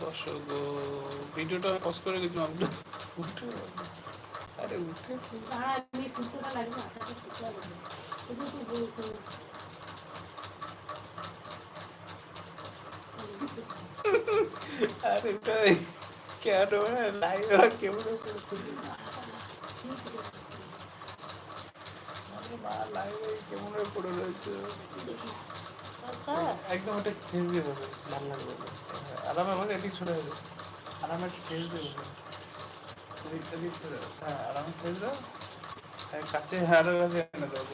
বসো গো, ভিডিওটা পজ করে গেছি আমি উঠে। আরে উঠে। আরে এটা কেন লাইভ কেমন মা লাইভ কেমন পড়ে রয়েছে। একদম ওটা ঠেস দিয়ে বসে ভালো লাগবে আরামে আমাকে এদিক ছড়ে যাবে। আরামে ঠেস দিয়ে এদিক এদিক ছড়ে হ্যাঁ আরামে ঠেস দাও কাছে আরও কাছে এনে দাও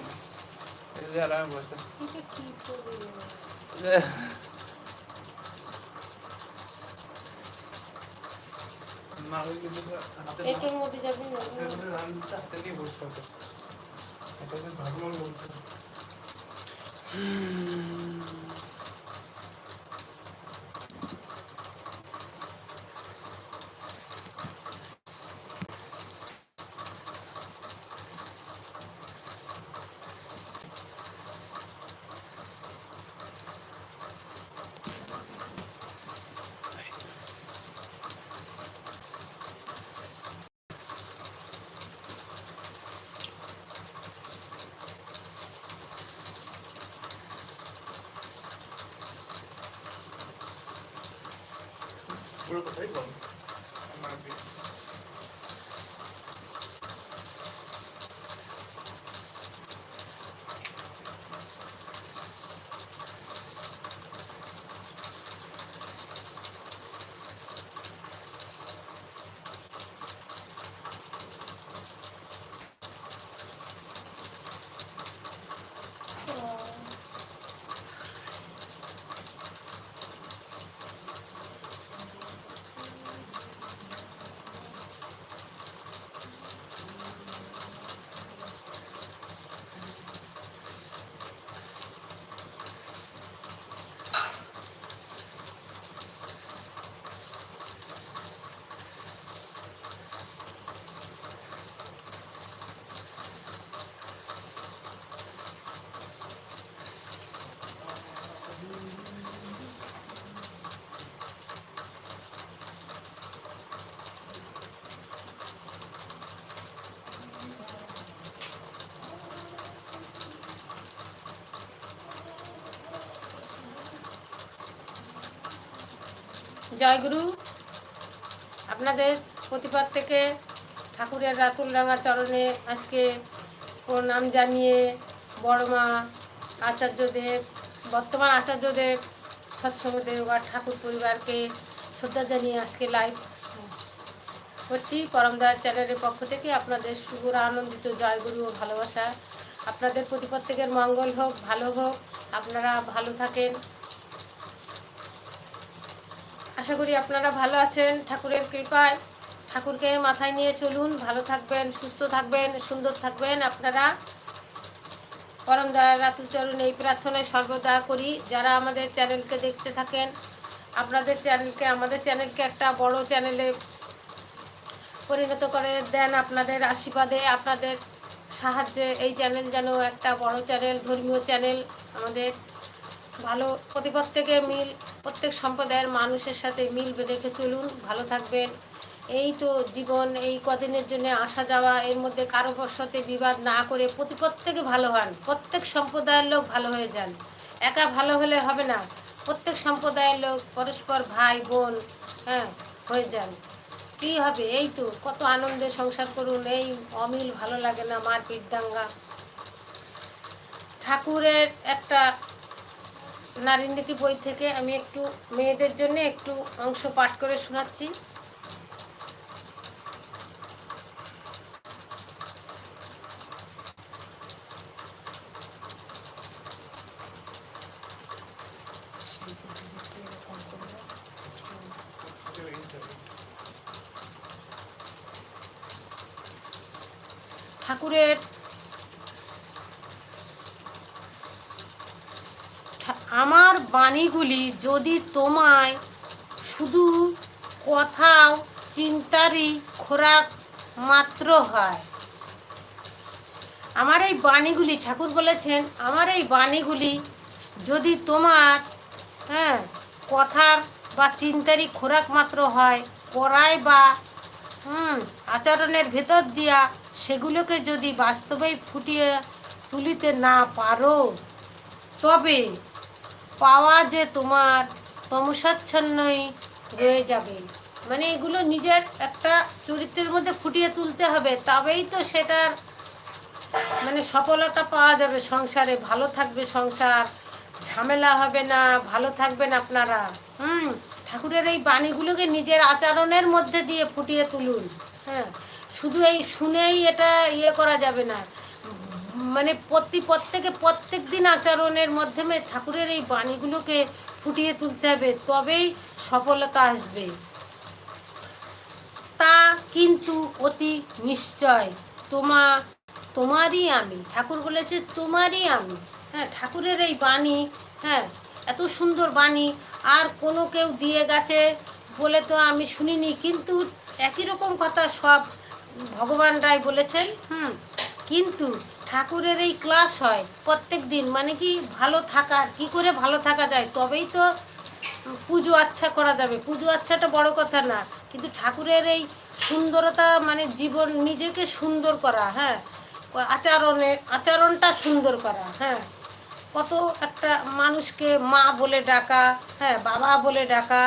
এই যে আরামে বসে। ওই কিন্তু হাতে এটার মধ্যে যাবি না? হাতে নিয়ে বসতে হবে এটা যে ধর্ম বলতে পুরো কথাই বল জয়গুরু, আপনাদের প্রতিপাদ থেকে ঠাকুরের রাতুল রাঙা চরণে আজকে প্রণাম জানিয়ে বড়মা আচার্যদেব, বর্তমান আচার্যদেব সৎসঙ্গদেব আর ঠাকুর পরিবারকে শ্রদ্ধা জানিয়ে আজকে লাইভ করছি। পরমদার চ্যানেলের পক্ষ থেকে আপনাদের শুভ আনন্দিত জয়গুরু ও ভালোবাসা। আপনাদের প্রতি প্রত্যেকের মঙ্গল হোক, ভালো হোক, আপনারা ভালো থাকেন। আশা করি আপনারা ভালো আছেন। ঠাকুরের কৃপায় ঠাকুরকে মাথায় নিয়ে চলুন। ভালো থাকবেন, সুস্থ থাকবেন, সুন্দর থাকবেন আপনারা। পরম দয়া রাতুল চরণ এই প্রার্থনায় সর্বদা করি। যারা আমাদের চ্যানেলকে দেখতে থাকেন, আপনাদের চ্যানেলকে, আমাদের চ্যানেলকে একটা বড় চ্যানেলে পরিণত করে দেন আপনাদের আশীর্বাদে। আপনাদের সাহায্যে এই চ্যানেল যেন একটা বড় চ্যানেল, ধর্মীয় চ্যানেল আমাদের ভালো প্রতি প্রত্যেকে মিল, প্রত্যেক সম্প্রদায়ের মানুষের সাথে মিল রেখে চলুন, ভালো থাকবেন। এই তো জীবন, এই কদিনের জন্য আসা যাওয়া, এর মধ্যে কারও সাথে বিবাদ না করে প্রতি প্রত্যেকে ভালো হন। প্রত্যেক সম্প্রদায়ের লোক ভালো হয়ে যান। একা ভালো হলে হবে না। প্রত্যেক সম্প্রদায়ের লোক পরস্পর ভাই, বোন হ্যাঁ হয়ে যান। কী হবে? এই তো কত আনন্দে সংসার করুন। এই অমিল ভালো লাগে না, মারপিট দাঙ্গা। ঠাকুরের একটা নারী নীতি বই থেকে আমি একটু মেয়েদের জন্য একটু অংশ পাঠ করে শোনাচ্ছি। ঠাকুরের আমার বাণীগুলি যদি তোমায় শুধু কোথাও চিন্তারই খোরাক মাত্র হয়। আমার এই বাণীগুলি, ঠাকুর বলেছেন, আমার এই বাণীগুলি যদি তোমার হ্যাঁ কথার বা চিন্তারই খোরাক মাত্র হয়, পড়ায় বা আচরণের ভেতর দিয়া সেগুলোকে যদি বাস্তবেই ফুটিয়ে তুলিতে না পারো, তবে পাওয়া যে তোমার তমসাচ্ছন্নই রয়ে যাবে। মানে এগুলো নিজের একটা চরিত্রের মধ্যে ফুটিয়ে তুলতে হবে, তবেই তো সেটার মানে সফলতা পাওয়া যাবে সংসারে। ভালো থাকবে সংসার, ঝামেলা হবে না, ভালো থাকবেন আপনারা। হুম, ঠাকুরের এই বাণীগুলোকে নিজের আচরণের মধ্যে দিয়ে ফুটিয়ে তুলুন। হ্যাঁ শুধু এই শুনেই এটা ইয়ে করা যাবে না। মানে প্রতি, প্রত্যেকে প্রত্যেক দিন আচরণের মাধ্যমে ঠাকুরের এই বাণীগুলোকে ফুটিয়ে তুলতে হবে, তবেই সফলতা আসবে। তা কিন্তু অতি নিশ্চয়। তোমা, তোমারই আমি। ঠাকুর বলেছে, তোমারই আমি। হ্যাঁ ঠাকুরের এই বাণী হ্যাঁ এত সুন্দর বাণী, আর কোনো কেউ দিয়ে গেছে বলে তো আমি শুনিনি। কিন্তু একই রকম কথা সব ভগবান রায় বলেছেন, হুম, কিন্তু ঠাকুরের এই ক্লাস হয় প্রত্যেক দিন। মানে কি ভালো থাকার কি করে ভালো থাকা যায়? তবেই তো পুজো আচ্ছা করা যাবে। পুজো আচ্ছাটা বড় কথা না। কিন্তু ঠাকুরের এই সুন্দরতা মানে জীবন নিজেকে সুন্দর করা হ্যাঁ? আচরণে, আচরণটা সুন্দর করা হ্যাঁ? কত একটা মানুষকে মা বলে ডাকা হ্যাঁ? বাবা বলে ডাকা,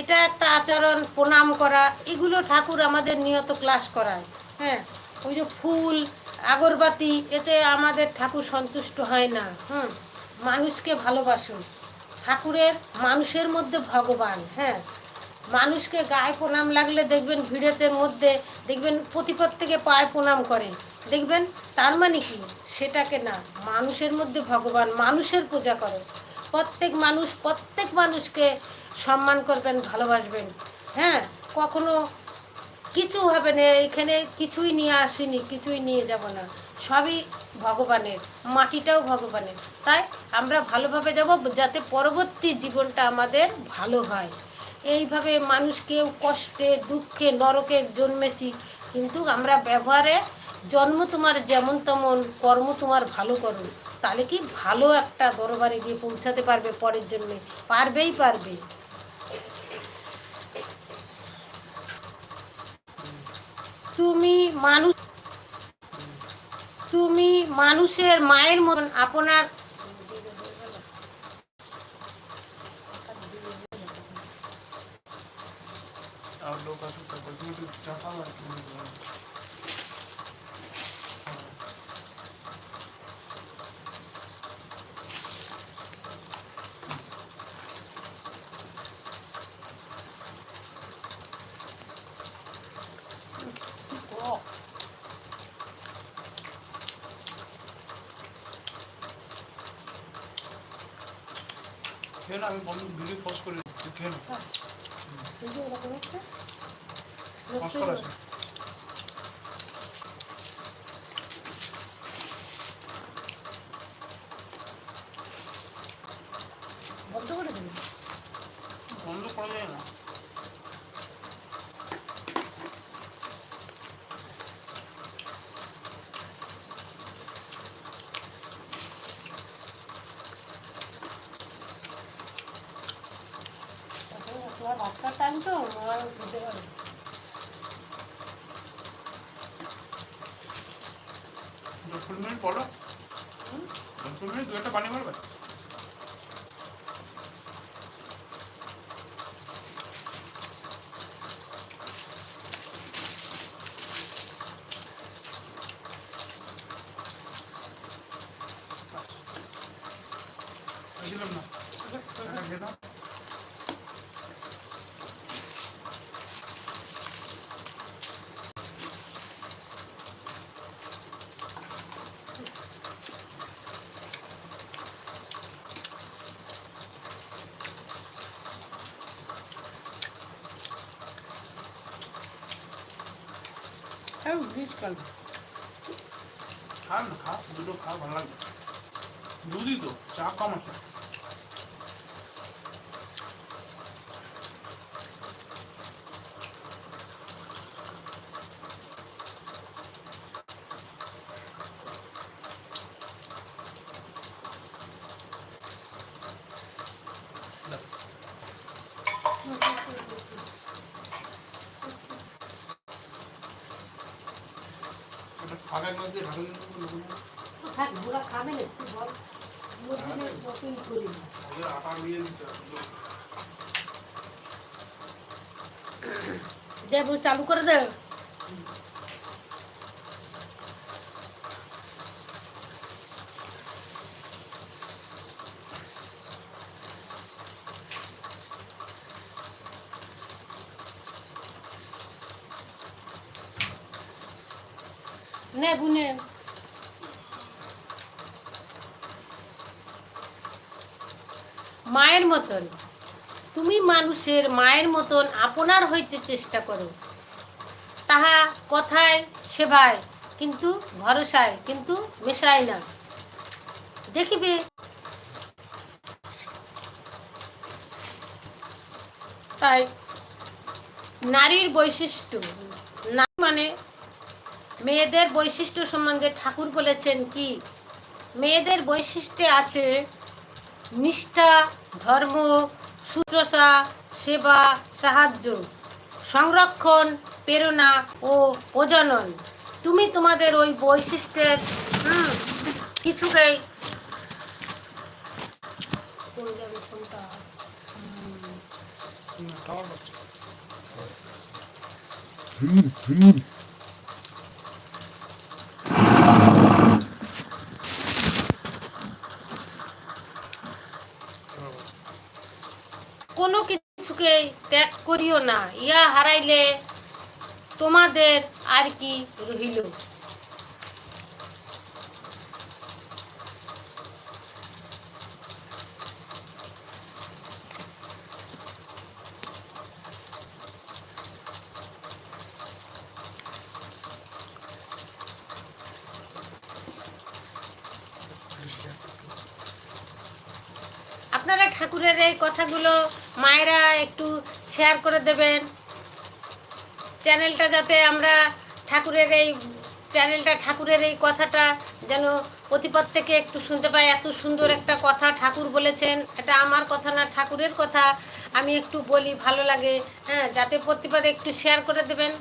এটা একটা আচরণ, প্রণাম করা, এগুলো ঠাকুর আমাদের নিয়ত ক্লাস করায় হ্যাঁ? ওই যে ফুল আগরবাতি, এতে আমাদের ঠাকুর সন্তুষ্ট হয় না। হুম, মানুষকে ভালোবাসুন। ঠাকুরের মানুষের মধ্যে ভগবান হ্যাঁ। মানুষকে গায়ে প্রণাম লাগলে দেখবেন ভিড়েতের মধ্যে, দেখবেন প্রতিপদ থেকে পায়ে প্রণাম করে। দেখবেন, তার মানে কি? সেটাকে না, মানুষের মধ্যে ভগবান, মানুষের পূজা করে। প্রত্যেক মানুষ, প্রত্যেক মানুষকে সম্মান করবেন, ভালোবাসবেন। হ্যাঁ কখনো কিছু হবে না, এখানে কিছুই নিয়ে আসিনি, কিছুই নিয়ে যাব না। সবই ভগবানের, মাটিটাও ভগবানের। তাই আমরা ভালোভাবে যাব যাতে পরবর্তী জীবনটা আমাদের ভালো হয়। এইভাবে মানুষ কেউ কষ্টে, দুঃখে, নরকে জন্মেছি, কিন্তু আমরা ব্যবহারে জন্ম তোমার যেমন তেমন, কর্ম তোমার ভালো করো। তাহলে কি ভালো একটা দরবারে গিয়ে পৌঁছাতে পারবে পরের জন্মে? পারবেই পারবে। তুমি মানুষ তুমি মানুষের মায়ের মতন আপনার তারপর তুমি একটু চা খাও আর তুমি খেয়ে না আমি বন্ধ ভিডিও পোস্ট করে দিচ্ছি, খেয়ে না এই যে এরকম একটা আছে বন্ধ করে দেবে বন্ধ করা যায় না বাচ্চার টাইম তো আমার বুঝতে পারি কুড়ি মিনিট পড়ো। কুড়ি মিনিট দু একটা পানি মারবে দিলাম না এটা খেয়ে নাও। হ্যাঁ রিচ কাল খা না, খা, দুটো খা, ভালো লাগবে। দুধই তো, চা কম আছে ফাঁকা মাছ দিয়ে ঢাকা দিন তো লোক থাক বুড়া খাবে না তুই বল। মুরগিনের যতই করি আটা দিয়ে দিতে হবে লোক। দে চালু করে দে নে বুনে মায়ের মতন তুমি মানুষের মায়ের মতন আপনার হইতে চেষ্টা করো। তাহা কথায় সেবায়, কিন্তু ভরসায়, কিন্তু মেশায় না। দেখিবে। তাই নারীর বৈশিষ্ট্য। নারী মানে মেয়েদের বৈশিষ্ট্য সম্বন্ধে ঠাকুর বলেছেন কি? মেয়েদের বৈশিষ্ট্যে আছে নিষ্ঠা, ধর্ম শুশ্রূষা সেবা সাহায্য সংরক্ষণ প্রেরণা ও প্রজনন তুমি তোমাদের ওই বৈশিষ্ট্যের হুম, কিছুকেই যাবে হুম। কোনো কিছুকে ত্যাগ করিও না। ইয়া হারাইলে তোমাদের আর কি রহিল আপনারা ঠাকুরের এই কথাগুলো মায়েরা একটু শেয়ার করে দেবেন। চ্যানেলটা যাতে আমরা ঠাকুরের এই চ্যানেলটা ঠাকুরের এই কথাটা যেন প্রতিপদ থেকে একটু শুনতে পাই। এত সুন্দর একটা কথা ঠাকুর বলেছেন। এটা আমার কথা না, ঠাকুরের কথা। আমি একটু বলি, ভালো লাগে। হ্যাঁ যাতে প্রতিপদে একটু শেয়ার করে দেবেন।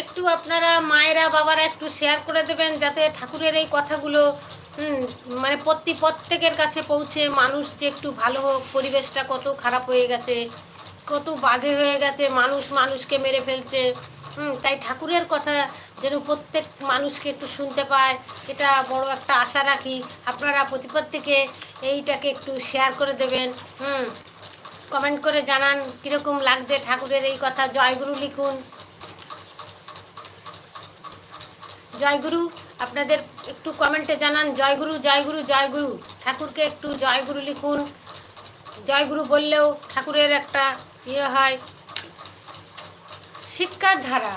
একটু আপনারা মায়েরা, বাবারা একটু শেয়ার করে দেবেন যাতে ঠাকুরের এই কথাগুলো মানে প্রতি প্রত্যেকের কাছে পৌঁছে মানুষ যে একটু ভালো হোক, পরিবেশটা কত খারাপ হয়ে গেছে, কত বাজে হয়ে গেছে, মানুষ মানুষকে মেরে ফেলছে। তাই ঠাকুরের কথা যেন প্রত্যেক মানুষকে একটু শুনতে পায়, এটা বড় একটা আশা রাখি। আপনারা প্রতিপদ থেকে এইটাকে একটু শেয়ার করে দেবেন, হুম। কমেন্ট করে জানান কীরকম লাগছে ঠাকুরের এই কথা। জয়গুরু লিখুন। জয়গুরু, আপনাদের একটু কমেন্টে জানান, জয়গুরু জয়গুরু জয়গুরু। ঠাকুরকে একটু জয়গুরু লিখুন। জয়গুরু বললেও ঠাকুরের একটা ইয়ে হয়। শিক্ষার ধারা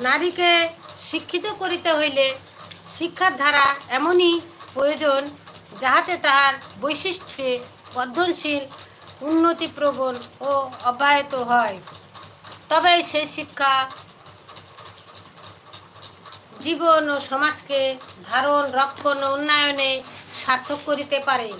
নারীকে শিক্ষিত করিতে হইলে শিক্ষার ধারা এমনই প্রয়োজন যাহাতে তাহার বৈশিষ্ট্যে বর্ধনশীল উন্নতিপ্রবণ ও অব্যাহত হয়। তবে সেই শিক্ষা জীবন ও সমাজকে ধারণ, রক্ষণ ও উন্নয়নে সার্থক করিতে পারে।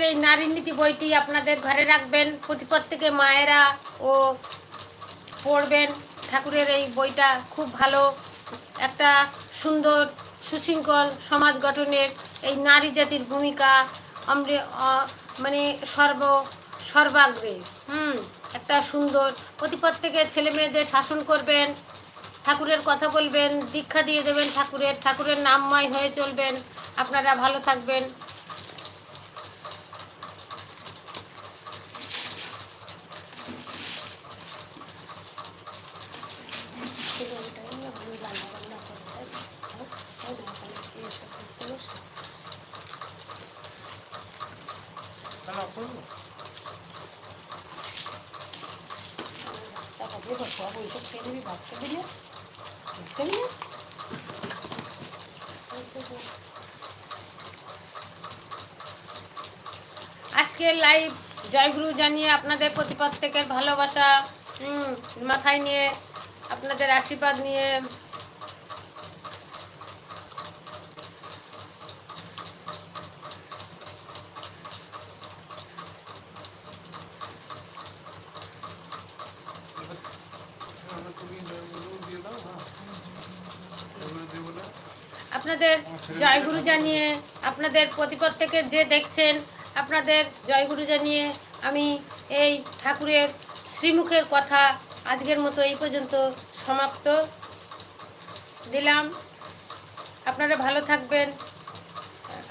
ঠাকুরের এই নারী নীতি বইটি আপনাদের ঘরে রাখবেন প্রতি প্রত্যেকে মায়েরা ও পড়বেন। ঠাকুরের এই বইটা খুব ভালো, একটা সুন্দর, সুশৃঙ্খল সমাজ গঠনের এই নারী জাতির ভূমিকা অমৃ মানে সর্ব, সর্বাগ্রে, হুম, একটা সুন্দর। প্রতি প্রত্যেকে ছেলে মেয়েদের শাসন করবেন, ঠাকুরের কথা বলবেন, দীক্ষা দিয়ে দেবেন ঠাকুরের। ঠাকুরের নামময় হয়ে চলবেন। আপনারা ভালো থাকবেন। খাবি না? ভাত খাবি না? আজকের লাইভ জয়গুরু জানিয়ে আপনাদের প্রতি প্রত্যেকের ভালোবাসা মাথায় নিয়ে আপনাদের আশীর্বাদ নিয়ে এবার তুমি জয়গুরু দিয়ে দাও হ্যাঁ জয়গুরু দিয়ে বলে আপনাদের জয়গুরু জানিয়ে, আপনাদের প্রতি প্রত্যেকের যে দেখছেন, আপনাদের জয়গুরু জানিয়ে আমি এই ঠাকুরের শ্রীমুখের কথা আজকের মতো এই পর্যন্ত সমাপ্ত দিলাম। আপনারা ভালো থাকবেন।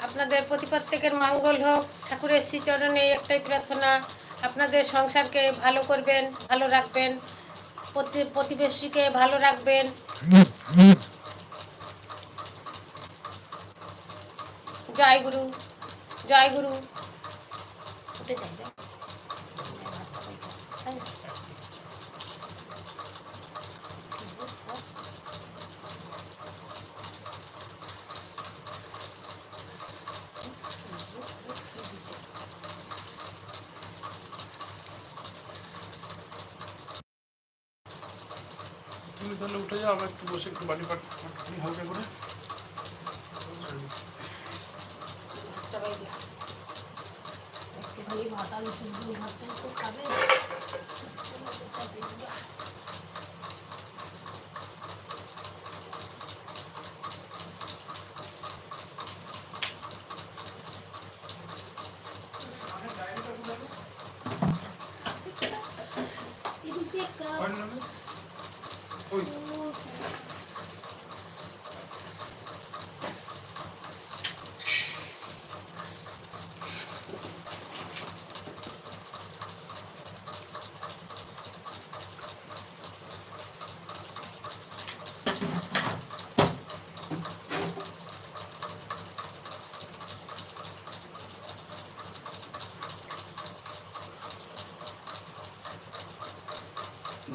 আপনাদের প্রতি প্রত্যেকের মঙ্গল হোক। ঠাকুরের শ্রীচরণে একটাই প্রার্থনা, আপনাদের সংসারকে ভালো করবেন, ভালো রাখবেন, প্রতি- প্রতিবেশীকে ভালো রাখবেন। জয় গুরু জয় গুরু উঠে যাই রে। তাই না? তুমি তাহলে উঠে যাও আমরা একটু বসে একটু বাড়ি পাট হালকা করে ভাত আলু সবজি ভাতটা একটু খাবে চাপাই দিয়া। এদিক দিয়ে কাপ। হয় না ওই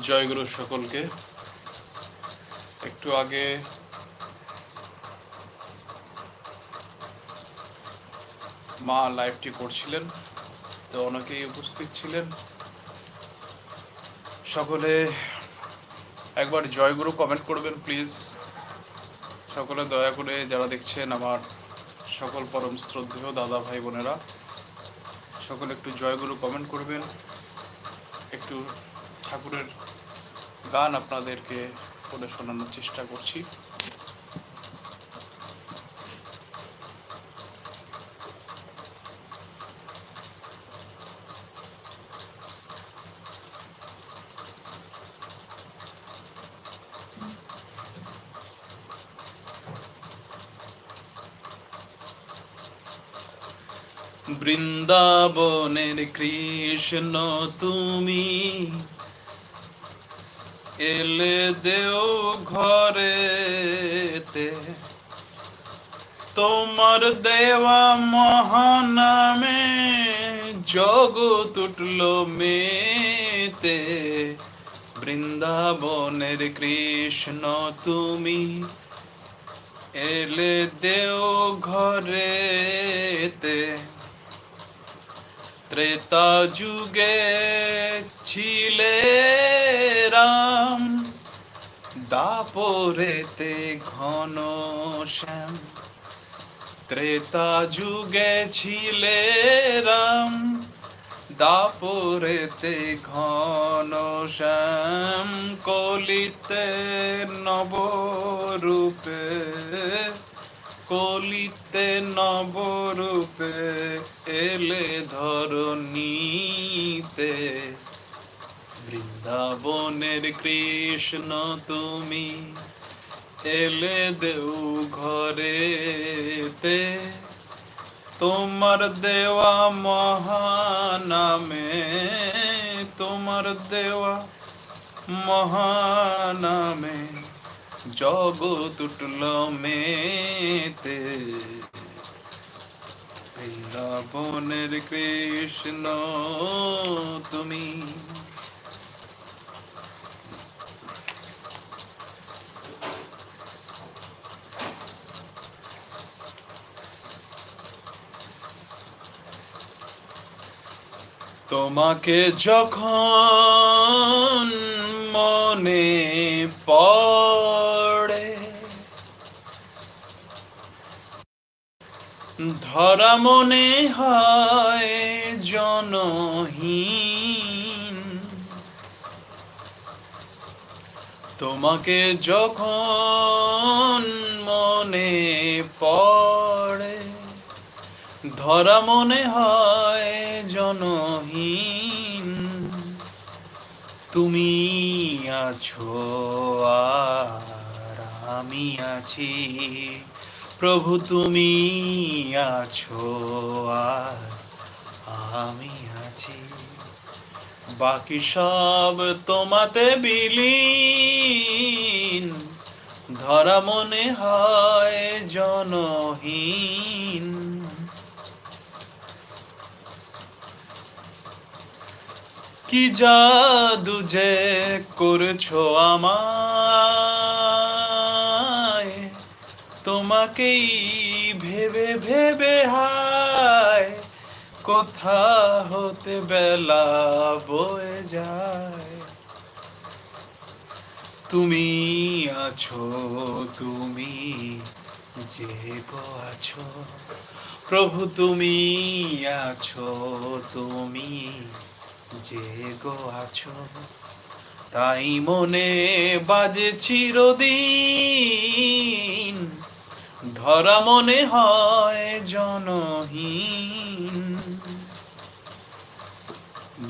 জয়গুরু সকলকে, একটু আগে মা লাইভটি করছিলেন, তো অনেকেই উপস্থিত ছিলেন। সকলে একবার জয়গুরু কমেন্ট করবেন প্লিজ সকলে দয়া করে যারা দেখছেন আমার সকল পরম শ্রদ্ধেয় দাদা ভাই বোনেরা, সকলে একটু জয়গুরু কমেন্ট করবেন, একটু ঠাকুরের গান আপনাদেরকে করে শোনানোর চেষ্টা করছি। বৃন্দাবনের কৃষ্ণ তুমি এলে দেও ঘরেতে। তোমার দেওয়া মহানামে জগৎ উঠল মেতে। বৃন্দাবনের কৃষ্ণ তুমি এলে দেও ঘরেতে। ত্রেতা যুগে ছিলে রাম দাপরেতে ঘন শ্যাম ত্রেতা যুগে ছিলে রাম দাপরেতে ঘন শ্যাম কলিতে নবরূপে কলিতে নবরূপে এলে ধরণীতে। বৃন্দাবনের কৃষ্ণ তুমি এলে দেউ ঘরেতে। তোমার দেওয়া মহানামে, তোমার দেওয়া মহানামে জগৎ উঠল মেতে। বৃন্দাবনের কৃষ্ণ তুমি। তোমাকে যখন মনে পড় ধরা মনে হয় জনহীন। তোমাকে যখন মনে পড়ে, ধরা মনে হয় জনহীন। তুমি আছো আর আমি আছি। প্রভু, তুমি আছো আর আমি আছি। বাকি সব তোমাতে বিলীন। ধরা মনে হয় জনহীন। কি জাদু যে করেছ আমায়? তোমাকেই ভেবে ভেবে হায়, কোথা হতে বেলা বয়ে যায়। তুমি আছো, তুমি যে গো আছো, প্রভু তুমি আছো, তুমি যে গো আছো। তাই মনে বাজে চিরদিন ধরা মনে হয় জনহীন।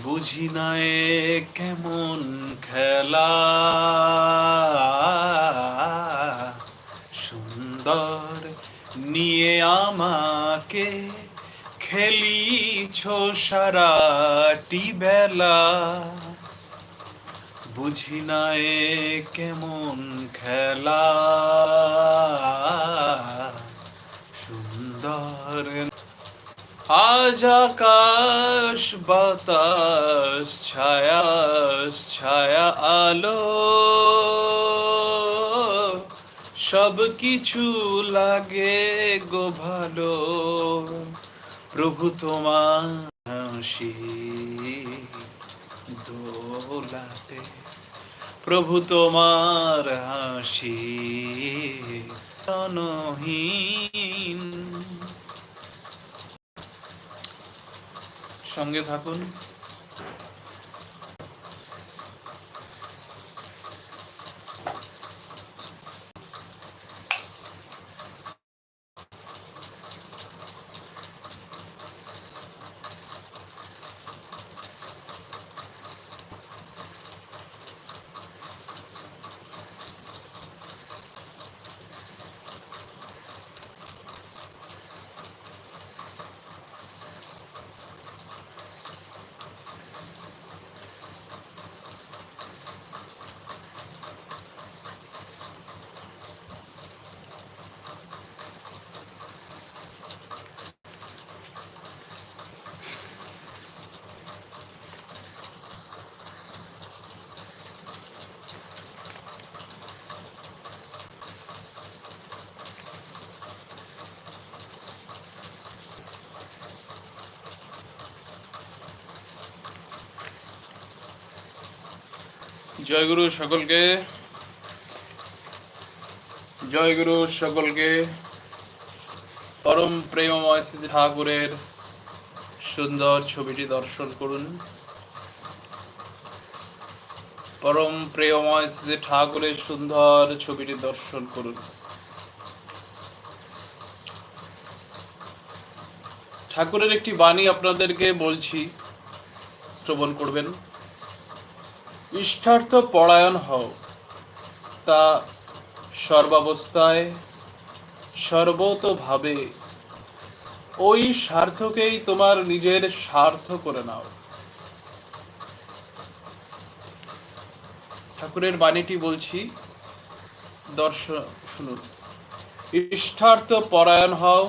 বুঝি না এ কেমন খেলা। সুন্দর নিয়ে আমাকে খেলিছ সারাটি বেলা। বুঝি না এ কেমন খেলা। সুন্দর আজ আকাশ, বাতাস, ছায়া ছায়া, আলো। সব কিছু লাগে গো ভালো। প্রভু তোমার হাসি দোলাতে। প্রভু তোমার হাসি জনহীন সঙ্গে থাকুন। জয়গুরু সকলকে। জয়গুরু সকলকে। পরম প্রেমময় শ্রী ঠাকুরের সুন্দর ছবিটি দর্শন করুন। পরম প্রেমময় শ্রী ঠাকুরের সুন্দর ছবিটি দর্শন করুন। ঠাকুরের একটি বাণী আপনাদেরকে বলছি, শ্রবণ করবেন। ইষ্টার্থ পরায়ণ হও। তা সর্বাবস্থায় সর্বতভাবে ওই স্বার্থকেই তোমার নিজের স্বার্থ করে নাও। ঠাকুরের বাণীটি বলছি দর্শন শুনুন। ইষ্টার্থ পরায়ণ হও